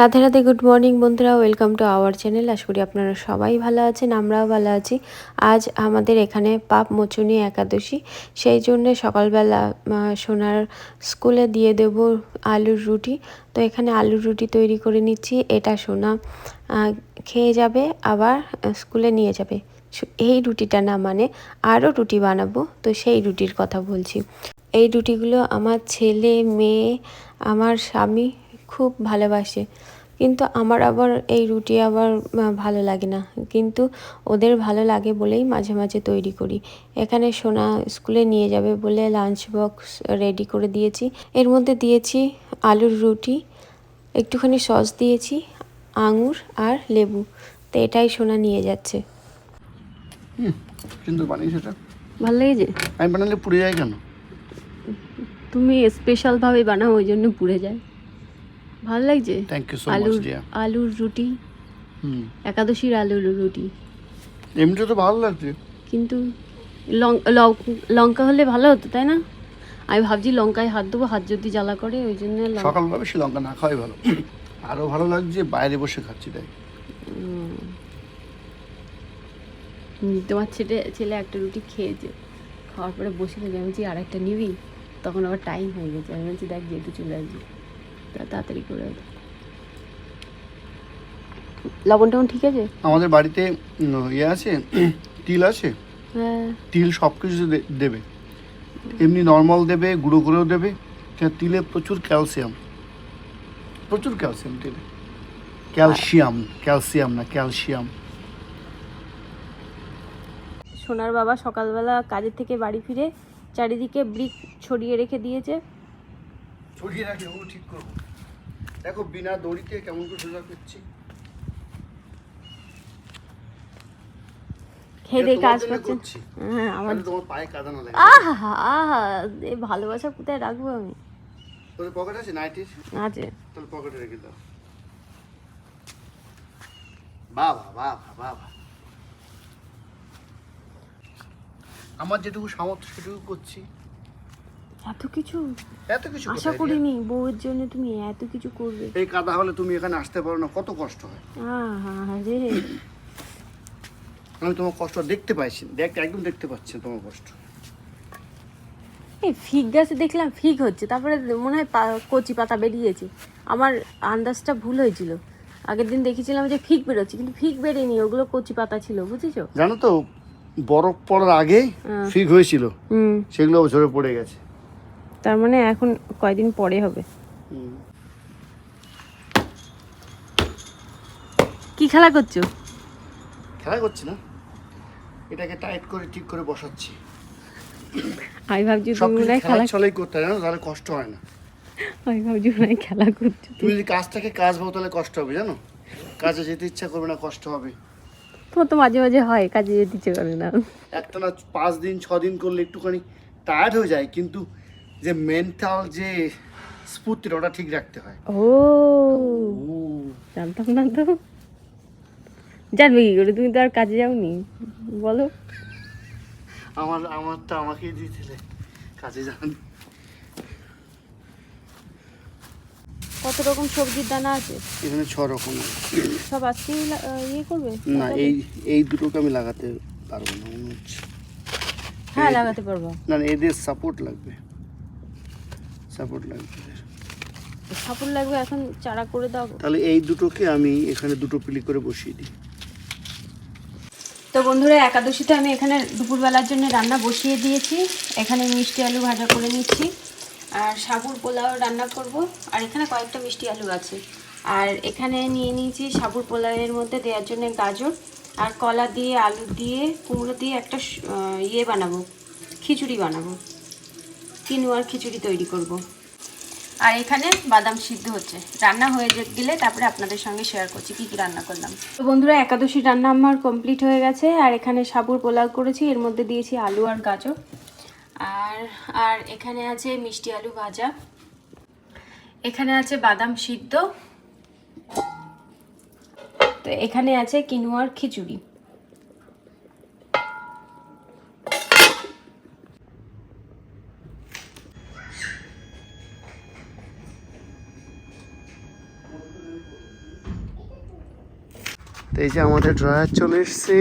Radhe Radhe good morning বন্ধুরা welcome to our channel আশা করি আপনারা সবাই ভালো আছেন, আমরাও ভালো আছি। আজ আমাদের এখানে পাপ মোচনী একাদশী, সেই জন্যে সকালবেলা সোনার স্কুলে দিয়ে দেব আলুর রুটি। তো এখানে আলুর রুটি তৈরি করে নিচ্ছি, এটা সোনা খেয়ে যাবে, আবার স্কুলে নিয়ে যাবে। এই রুটিটা না মানে আরও রুটি বানাবো, তো সেই রুটির কথা বলছি। এই রুটিগুলো আমার ছেলে, মেয়ে, আমার স্বামী খুব ভালোবাসে। কিন্তু আমার আবার এই রুটি আবার ভালো লাগে না। কিন্তু ওদের ভালো লাগে বলেই মাঝে মাঝে তৈরি করি। এখানে সোনা স্কুলে নিয়ে যাবে বলে লাঞ্চ বক্স রেডি করে দিয়েছি। এর মধ্যে দিয়েছি আলুর রুটি একটুখানি সস দিয়েছি আঙুর আর লেবু। তো এটাই সোনা নিয়ে যাচ্ছে। হুম কিন্তু ভালো লেগেছে? আমি বানালে পুড়ে যায় কেন? তুমি স্পেশালভাবে বানাও ওই জন্য পুড়ে যায়। ভালো লাগছে? থ্যাংক ইউ সো মাচ আলুর আলুর রুটি। হুম। একাদশীর আলুর রুটি। এমনিতে তো ভালো লাগছে। কিন্তু লঙ্কা হলে ভালো হতো তাই না? আমি ভাবছি লঙ্কায় হাত দেবো হাত যদি জ্বালা করে ওই জন্য সকালবেলা বেশি লঙ্কা না খাওয়াই ভালো। আরও ভালো লাগছে বাইরে বসে খাচ্ছি তাই। তোমার ছেলে ছেলে একটা রুটি খেয়েছে খাওয়ার পরে বসে থেকে আমি বলছি আর একটা নিবি তখন আবার টাইম হয়ে গেছে। আমি বলছি দেখ যেহেতু চলে আসবি। তা তাড়াতাড়ি করে লবণ টবণ ঠিক আছে? আমাদের বাড়িতে ইয়ে আছে তিল আছে। হ্যাঁ। তিল সব কিছু দেবে। এমনি নর্মাল দেবে গুঁড়ো করেও দেবে। তিলে প্রচুর ক্যালসিয়াম প্রচুর ক্যালসিয়াম তিলে। ক্যালসিয়াম ক্যালসিয়াম না ক্যালসিয়াম সোনার বাবা সকালবেলা কাজের থেকে বাড়ি ফিরে চারিদিকে ব্রিক ছড়িয়ে রেখে দিয়েছে। ছড়িয়ে রাখি ও ঠিক করব। দেখো বিনা দড়িতে কেমন করে সোজা করছি। কাজ। হ্যাঁ আমার তোমার পায়ে কাঁদানো লাগে আহা আহা এই ভালোবাসা কোথায় রাখব আমি? তোর পকেট আছে? নাইটির আছে। তাহলে পকেটে রেখে দাও। বাবা বাবা বাবা। আমার যেটুকু সামর্থ্য সেটুকু করছি। এত কিছু? এত কিছু আশা করিনি বউয়ের জন্য তুমি এত কিছু করবে। এই কাদা হলে তুমি এখানে আসতে পারো না কত কষ্ট হয়। আহা রে। আমি তোমার কষ্ট দেখতে পাইছি দেখ একদম দেখতে পাচ্ছি তোমার কষ্ট। এই ফিগ গাছে দেখলাম ফিগ হচ্ছে তারপরে মনে হয় কচি পাতা বেরিয়েছে। আমার আন্দাজটা ভুল হয়েছিল। আগের দিন দেখেছিলাম যে ফিক বেরোচ্ছে কিন্তু ফিক বেরেনি ওগুলো কচি পাতা ছিল বুঝেছ? জানো তো বরফ পড়ার আগে হ্যাঁ। ফিক হয়েছিল হুম। সেগুলো ঝরে পড়ে গেছে। তার মানে এখন কয়দিন পরে হবে? কি খেলা করছ? খেলা করছি না। এটাকে টাইট করে ঠিক করে বসাচ্ছি। আমি ভাবছি তুমি হয় খেলা ছলেই করতে জানো? তাহলে কষ্ট হয় না। আমি ভাবছি হয় খেলা করছ তুমি যদি কাজটাকে কাজ ভাবো তাহলে কষ্ট হবে জানো? কাজে যেতে ইচ্ছা করবে না কষ্ট হবে। তোমার তো মাঝে মাঝে হয় কাজে যেতে ইচ্ছে করে না। একটা না পাঁচ দিন ছ দিন করলে একটুখানি টায়ার্ড হয়ে যায় কিন্তু যে মেন্টাল যে স্ফূর্তিটা ওটা ঠিক রাখতে হয়। ও। জানতাম না তো। জানবে কি করে? তুমি তো আর কাজে যাওনি। বলো। আমার আমার তো আমাকেই দিয়েছিলে। কাজে যান। কত রকম সবজির দানা আছে? এখানে ছ রকম সব আজকেই ইয়ে করবে? না এই এই দুটোকে আমি লাগাতে পারব না মনে হচ্ছে। হ্যাঁ লাগাতে পারব। না না এদের সাপোর্ট লাগবে। সাপোর্ট লাগবে। সাপোর্ট লাগবে এখন চারা করে দাও। তাহলে এই দুটোকে আমি এখানে দুটো পিলি করে বসিয়ে দিই। তো বন্ধুরা একাদশীতে আমি এখানে দুপুরবেলার জন্য রান্না বসিয়ে দিয়েছি। এখানে মিষ্টি আলু ভাজা করে নিচ্ছি। আর সাবুর পোলাও রান্না করব। আর এখানে কয়েকটা মিষ্টি আলু আছে। আর এখানে নিয়ে নিয়েছি সাবুর পোলাওয়ের মধ্যে দেওয়ার জন্য গাজর। আর কলা দিয়ে আলু দিয়ে কুমড়ো দিয়ে একটা ইয়ে বানাবো খিচুড়ি বানাবো। কিনুয়ার খিচুড়ি তৈরি করব। আর এখানে বাদাম সিদ্ধ হচ্ছে। রান্না হয়ে যে- গেলে তারপরে আপনাদের সঙ্গে শেয়ার করছি কি কি রান্না করলাম। তো বন্ধুরা একাদশী রান্না আমার কমপ্লিট হয়ে গেছে। আর এখানে সাবুর পোলাও করেছি। এর মধ্যে দিয়েছি আলু আর গাজর। আর আর এখানে আছে মিষ্টি আলু ভাজা। এখানে আছে বাদাম সিদ্ধ। তো এখানে আছে কিনুয়ার খিচুড়ি। তো এই যে আমাদের ড্রয়ার চলে এসছে।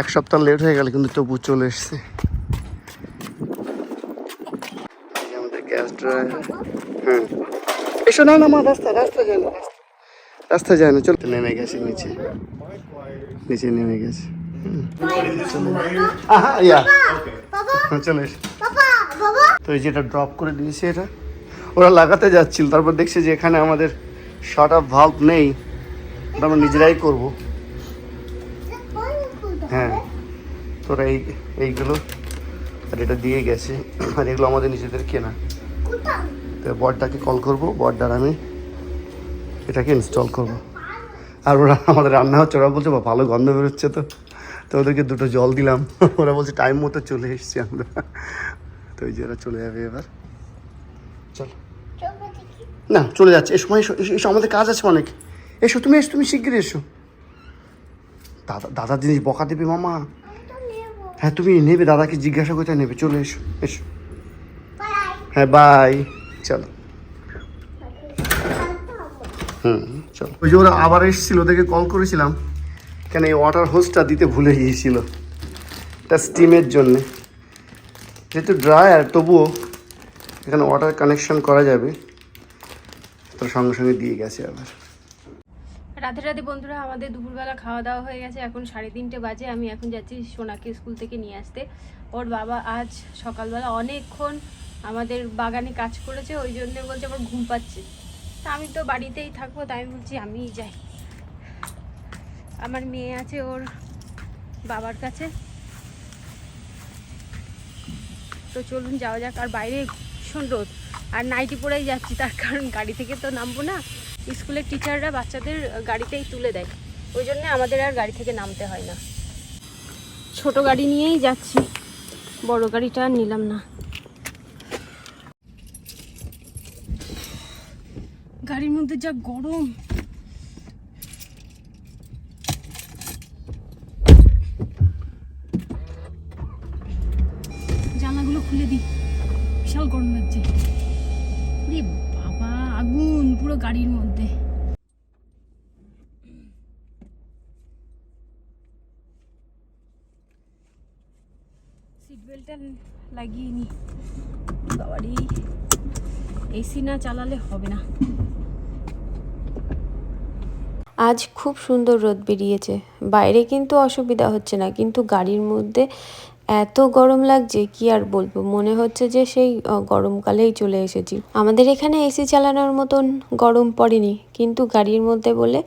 এক সপ্তাহ লেট হয়ে গেল কিন্তু তবু চলে এসছে। আমাদের গ্যাস ড্রয়ার। এসো না না মা রাস্তা যায় না। যায় না চল। নেমে গেছে নিচে। নিচে নেমে গেছে। হ্যাঁ, তো এই যেটা ড্রপ করে দিয়েছে এটা। ওরা লাগাতে যাচ্ছিল তারপর দেখছে যে এখানে আমাদের শর্ট অফ ভাল্ব নেই। আমরা নিজেরাই করব। হ্যাঁ। তোরা এই এইগুলো আর এটা দিয়ে গেছে। আর এগুলো আমাদের নিজেদের কেনা। তো বরটাকে কল করব। বরডার আমি এটাকে ইনস্টল করব। আর ওরা আমাদের রান্না হচ্ছে ওরা বলছে "বাহ, ভালো গন্ধ বেরোচ্ছে তো। তো ওদেরকে দুটো জল দিলাম। ওরা বলছে টাইম মতো চলে এসছি আমরা। তো ওই যে ওরা চলে যাবে এবার। চল। না চলে যাচ্ছে। এ সময় এসো আমাদের কাজ আছে অনেক। এসো, তুমি এসো, তুমি শিগগির এসো। দাদা, দাদার জিনিস বকা দেবে মামা। হ্যাঁ তুমি নেবে, দাদাকে জিজ্ঞাসা করতে নেবে। চলে এসো এসো। হ্যাঁ বাই। চলো। হুম, চলো। ওই যে ওরা আবার এসেছিল, ওদেরকে কল করেছিলাম। কেন এই ওয়াটার হোসটা দিতে ভুলে গিয়েছিল? এটা স্টিমের জন্যে। যেহেতু ড্রায়ার তবুও এখানে ওয়াটার কানেকশন করা যাবে। তো সঙ্গে সঙ্গে দিয়ে গেছে আবার। রাধে রাধে বন্ধুরা, আমাদের দুপুরবেলা খাওয়া দাওয়া হয়ে গেছে। এখন সাড়ে তিনটে বাজে, আমি এখন যাচ্ছি সোনাকে স্কুল থেকে নিয়ে আসতে। ওর বাবা আজ সকালবেলা অনেকক্ষণ আমাদের বাগানে কাজ করেছে, ওই জন্য বলছে আমার ঘুম পাচ্ছে। তা আমি তো বাড়িতেই থাকব, তাই আমি বলছি আমিই যাই। আমার মেয়ে আছে ওর বাবার কাছে। তো চলুন যাওয়া যাক, আর বাইরে ভীষণ রোদ। আর নাইটি পরেই যাচ্ছি, তার কারণ গাড়ি থেকে তো নামবো না। স্কুলের টিচাররা বাচ্চাদের গাড়িতেই তুলে দেয়। ওই জন্য আমাদের আর গাড়ি থেকে নামতে হয় না। ছোট গাড়ি নিয়েই যাচ্ছি। বড় গাড়িটা আর নিলাম না। গাড়ির মধ্যে যা গরম জানলাগুলো খুলে দিই বিশাল গরম লাগছে রে বাবা আগুন পুরো গাড়ির মধ্যে। সিট লাগিয়ে নি। এসি না চালালে হবে না। আজ খুব সুন্দর রোদ বেরিয়েছে। বাইরে কিন্তু অসুবিধা হচ্ছে না, কিন্তু গাড়ির মধ্যে এত গরম লাগছে, কি আর বলব? মনে হচ্ছে যে সেই গরমকালেই চলে এসেছি। আমাদের এখানে এসি চালানোর মতন গরম পড়েনি, কিন্তু গাড়ির মধ্যে বলে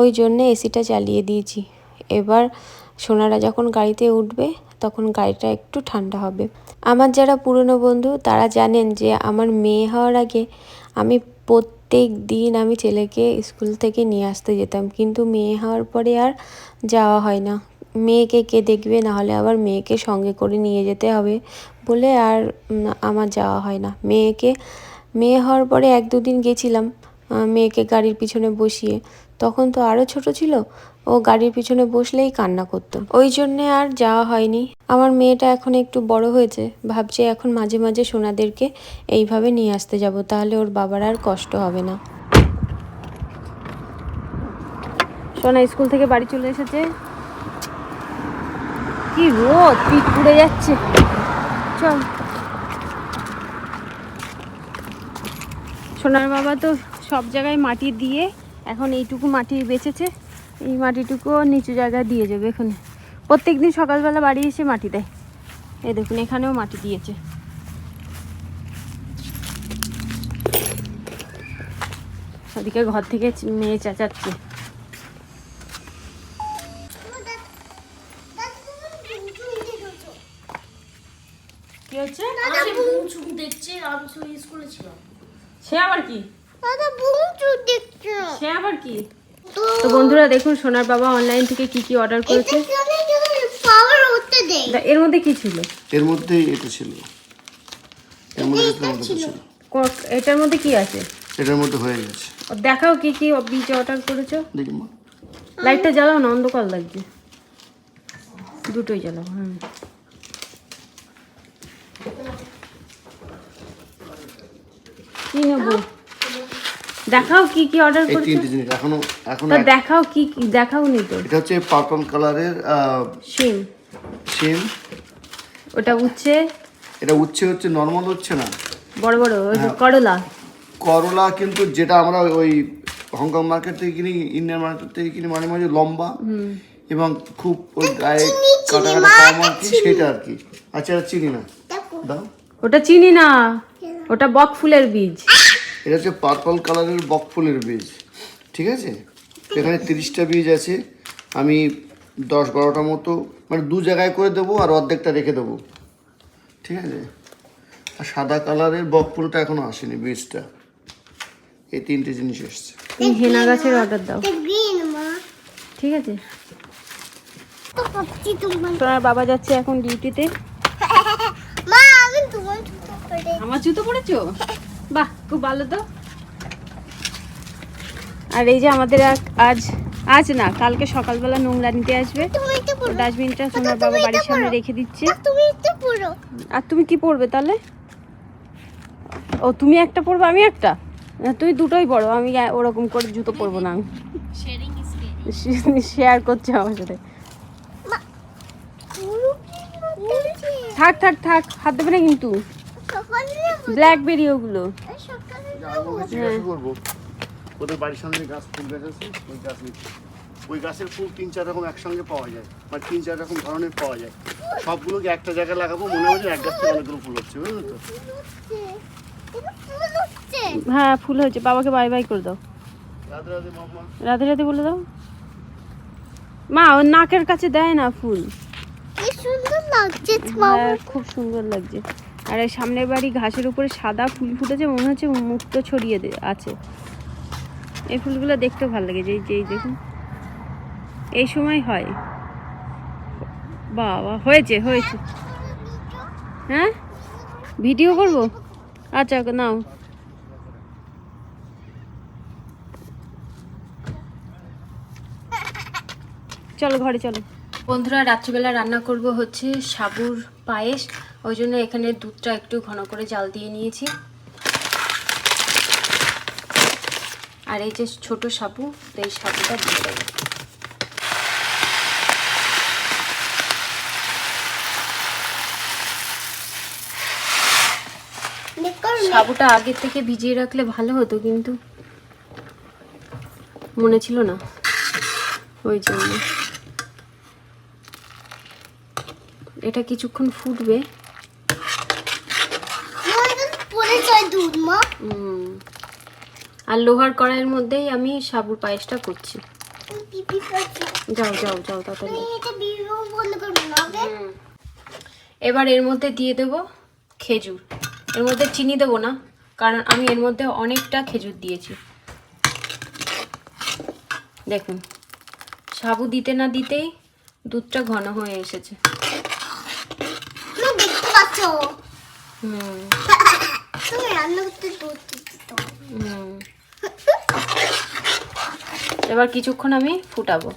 ওই জন্যে এসিটা চালিয়ে দিয়েছি। এবার সোনারা যখন গাড়িতে উঠবে, তখন গাড়িটা একটু ঠান্ডা হবে। আমার যারা পুরনো বন্ধু, তারা জানেন যে আমার মেয়ে হওয়ার আগে আমি প্রত্যেক দিন আমি ছেলেকে স্কুল থেকে নিয়ে আসতে যেতাম, কিন্তু মেয়ে হওয়ার পরে আর যাওয়া হয় না। মেয়েকে কে দেখবে? না হলে আবার মেয়েকে সঙ্গে করে নিয়ে যেতে হবে বলে আর আমার যাওয়া হয় না। মেয়েকে, মেয়ে হওয়ার পরে এক দুদিন গেছিলাম মেয়েকে গাড়ির পিছনে বসিয়ে। তখন তো আরও ছোট ছিল, ও গাড়ির পিছনে বসলেই কান্না করতো। ওই জন্যে আর যাওয়া হয়নি। আমার মেয়েটা এখন একটু বড় হয়েছে, ভাবছে এখন মাঝে মাঝে সোনাদেরকে এইভাবে নিয়ে আসতে যাব, তাহলে ওর বাবার আর কষ্ট হবে না। সোনা, স্কুল থেকে বাড়ি চলে এসেছে? কি রোদ? পিঠ পুড়ে যাচ্ছে। চল। সোনার বাবা তো সব জায়গায় মাটি দিয়ে এখন এইটুকু মাটি বেঁচেছে। এই মাটিটুকুও নিচু জায়গায় দিয়ে যাবে এখানে। প্রত্যেক দিন সকালবেলা বাড়ি এসে মাটি দেয়। এই দেখুন, এখানেও মাটি দিয়েছে। ওদিকে ঘর থেকে মেয়ে চেঁচাচ্ছে। কি হচ্ছে আমি বুমচুক দেখছি আমি শুধু স্কুলে ছিলাম সে আবার কি? দাদা দেখছ। সে আবার কি? তো বন্ধুরা দেখুন সোনার বাবা অনলাইন থেকে কি কি অর্ডার করেছে? পাওয়ার এর মধ্যে কি ছিল? এর মধ্যেই এটা ছিল। এর মধ্যে এটা ছিল। এটার মধ্যে কি আছে? এটার মধ্যে হয়ে গেছে। দেখাও কি কি বীজ অর্ডার করেছ। দেখি মা। লাইটটা জ্বালাও না অন্ধকার লাগছে। দুটোই জ্বালাও হুম। কি নেব? দেখাও কি কি অর্ডার এই করেছ। তিনটে জিনিস এখনও এখনও তা দেখাও কি কি দেখাও নি তো। এটা হচ্ছে পার্পল কালারের সিম সিম ওটা উচ্ছে। এটা উচ্ছে হচ্ছে নর্মাল হচ্ছে না? বড় বড় ওই হ্যাঁ। করলা। করলা কিন্তু যেটা আমরা ওই হংকং মার্কেট থেকে কিনি ইন্ডিয়ান মার্কেট থেকে কিনি মাঝে মাঝে লম্বা। এবং খুব ওই গায়ে কাটা কাটা কম আর কি? সেটা আর কি। আচ্ছা চিনি না। দাও। ওটা চিনি না। ওটা বক ফুলের বীজ। এটা হচ্ছে পার্পল কালারের বক ফুলের বীজ। ঠিক আছে? এখানে তিরিশটা বীজ আছে। আমি দশ বারোটা মতো মানে দু জায়গায় করে দেবো আর অর্ধেকটা রেখে দেবো। ঠিক আছে? আর সাদা কালারের বক ফুলটা এখনও আসেনি বীজটা। এই তিনটে জিনিস এসছে। তুমি হেনা গাছের অর্ডার দাও। এটা গ্রিন মা। ঠিক আছে? তোমার বাবা যাচ্ছে এখন ডিউটিতে মা আমি তোমার জুতো পরে আমার জুতো পরেছো বাহ খুব ভালো তো। আর এই যে আমাদের আজ আজ না কালকে সকালবেলা নোংরা নিতে আসবে। ডাস্টবিনটা সোনার বাবা বাড়ির সামনে রেখে দিচ্ছে। আর তুমি কি পরবে তাহলে? ও তুমি একটা পরবে আমি একটা? তুমি দুটোই পরো আমি ওরকম করে জুতো পরবো না। আমি শেয়ারিং শেয়ার করছে আমার সাথে। থাক থাক থাক হাত দেবে না কিন্তু। ব্ল্যাকবেরি ওগুলো জিজ্ঞাসা করব ওদের বাড়ির সামনে গাছ ফুল গাছ আছে ওই গাছ নিচ্ছে। ওই গাছের ফুল তিন চার রকম একসঙ্গে পাওয়া যায় মানে তিন চার রকম ধরনের পাওয়া যায়। সবগুলোকে একটা জায়গায় লাগাবো মনে হয় এক গাছ থেকে অনেকগুলো ফুল হচ্ছে বুঝলো তো? এটা ফুল হচ্ছে হ্যাঁ ফুল হয়েছে। বাবাকে বাই বাই করে দাও। রাধে রাধে বলে দাও। মা ওর নাকের কাছে দেয় না ফুল। কি সুন্দর লাগছে হ্যাঁ খুব সুন্দর লাগছে। আর সামনের বাড়ি ঘাসের উপরে সাদা ফুল ফুটেছে, মনে হচ্ছে মুক্ত ছড়িয়ে আছে। এই ফুলগুলো দেখতে ভালো লাগে, যেই যেই দেখুন। এই সময় হয়। বাবা, হয়েছে হয়েছে। হ্যাঁ? ভিডিও করব? আচ্ছা নাও। চলো ঘরে, চলো। বন্ধুরা, রাত্রিবেলা রান্না করব হচ্ছে সাবুর পায়েস। ওই জন্য এখানে দুধটা একটু ঘন করে জাল দিয়ে নিয়েছি। আর এই যে ছোট তো এই সাবুটা দিয়ে দেবো। সাবুটা আগের থেকে ভিজিয়ে রাখলে ভালো হতো, কিন্তু মনে ছিল না। ওই জন্য। এটা কিছুক্ষণ ফুটবে মনে পড়ে যায় দুধ মা উম, আর লোহার কড়াইয়ের মধ্যেই আমি সাবুর পায়েসটা করছি। যাও যাও যাও তাড়াতাড়ি। এবার এর মধ্যে দিয়ে দেব খেজুর। এর মধ্যে চিনি দেবো না কারণ আমি এর মধ্যে অনেকটা খেজুর দিয়েছি। দেখুন সাবু দিতে না দিতেই দুধটা ঘন হয়ে এসেছে। হুম তুমি রান্না করতে দুধ দিচ্ছ তো হুম এবার কিছুক্ষণ আমি ফুটাবো।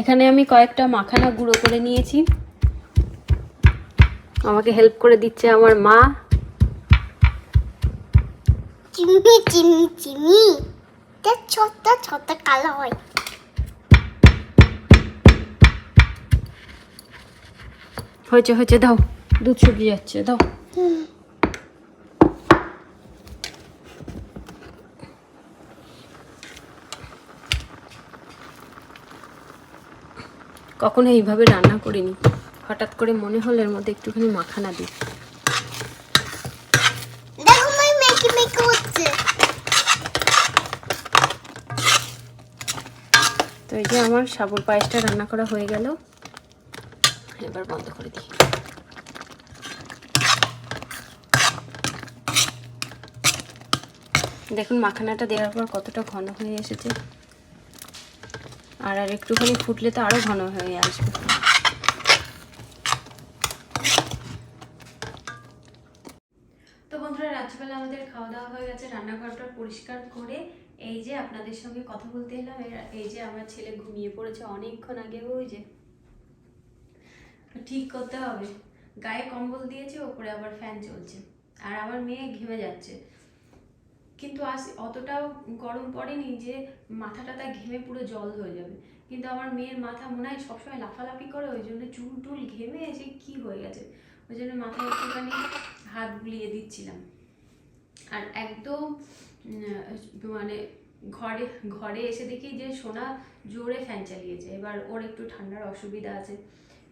এখানে আমি কয়েকটা মাখানা গুঁড়ো করে নিয়েছি। আমাকে হেল্প করে দিচ্ছে আমার মা। চিনি চিনি এটা ছোট্ট ছোট্ট কালো হয়। হয়েছে হয়েছে দাও। দুধ শুকিয়ে যাচ্ছে দাও। কখনো এইভাবে রান্না করিনি। হঠাৎ করে মনে হলো এর মধ্যে একটুখানি মাখানা দিই। তো এই যে আমার সাবুর পায়েসটা রান্না করা হয়ে গেল। এবার বন্ধ করে দিই। দেখুন মাখানাটা দেওয়ার পর কতটা ঘন হয়ে এসেছে। আর আর একটুখানি ফুটলে তো আরও ঘন হয়ে আসবে। তো বন্ধুরা আমাদের খাওয়া দাওয়া হয়ে গেছে, রান্নাঘরটা পরিষ্কার করে এই যে আপনাদের সঙ্গে কথা বলতে এলাম। এই যে আমার ছেলে ঘুমিয়ে পড়েছে অনেকক্ষণ আগে, ওই যে। ঠিক করতে হবে। গায়ে কম্বল দিয়েছে, ওপরে আবার ফ্যান চলছে। আর আমার মেয়ে ঘেমে যাচ্ছে। কিন্তু আজ অতটাও গরম পড়েনি যে মাথাটা তার ঘেমে পুরো জল হয়ে যাবে। কিন্তু আমার মেয়ের মাথা মনে হয় সবসময় লাফালাফি করে ওই জন্য চুল টুল ঘেমে এসে কি হয়ে গেছে? ওই জন্য মাথায় একটুখানি হাত বুলিয়ে দিচ্ছিলাম। আর একদম মানে ঘরে ঘরে এসে দেখি যে সোনা জোরে ফ্যান চালিয়েছে। এবার ওর একটু ঠান্ডার অসুবিধা আছে।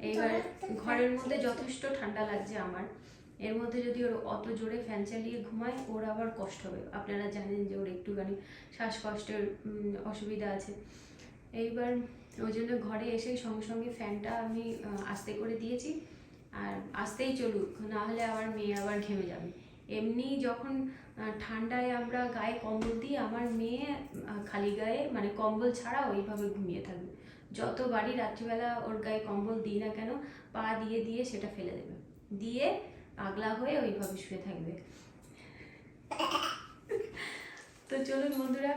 এবার ঘরের মধ্যে যথেষ্ট ঠান্ডা লাগছে আমার। এর মধ্যে যদি ওর অত জোরে ফ্যান চালিয়ে ঘুমায়, ওর আবার কষ্ট হবে। আপনারা জানেন যে ওর একটুখানি শ্বাসকষ্টের অসুবিধা আছে। এইবার ওই জন্য ঘরে এসে সঙ্গে সঙ্গে ফ্যানটা আমি আস্তে করে দিয়েছি। আর আস্তেই চলুক, না হলে আবার মেয়ে আবার ঘেমে যাবে। এমনি যখন ঠান্ডায় আমরা গায়ে কম্বল দিই, আমার মেয়ে খালি গায়ে মানে কম্বল ছাড়া ওইভাবে ঘুমিয়ে থাকবে। যত বাড়ি রাত্রিবেলা ওর গায়ে কম্বল দিই না কেন, পা দিয়ে দিয়ে সেটা ফেলে দেবে। দিয়ে পাগলা হয়ে ওইভাবে শুয়ে থাকবে। তো চলুন বন্ধুরা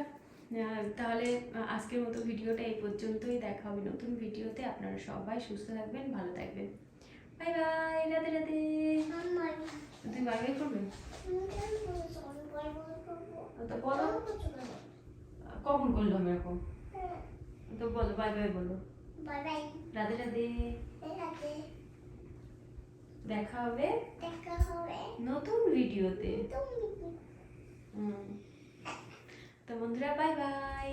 তাহলে আজকের মতো ভিডিওটা এই পর্যন্তই। দেখা হবে নতুন ভিডিওতে। আপনারা সবাই সুস্থ থাকবেন ভালো থাকবেন। বাই বাই রাধে আমার তুমি বাই বাই করবে? তো বলো। কখন করলাম এরকম? তো বলো বাই বাই বলো। বাই রাধে। দেখা হবে দেখা হবে। নতুন ভিডিওতে। তুমি হুম। তো বন্ধুরা বাই বাই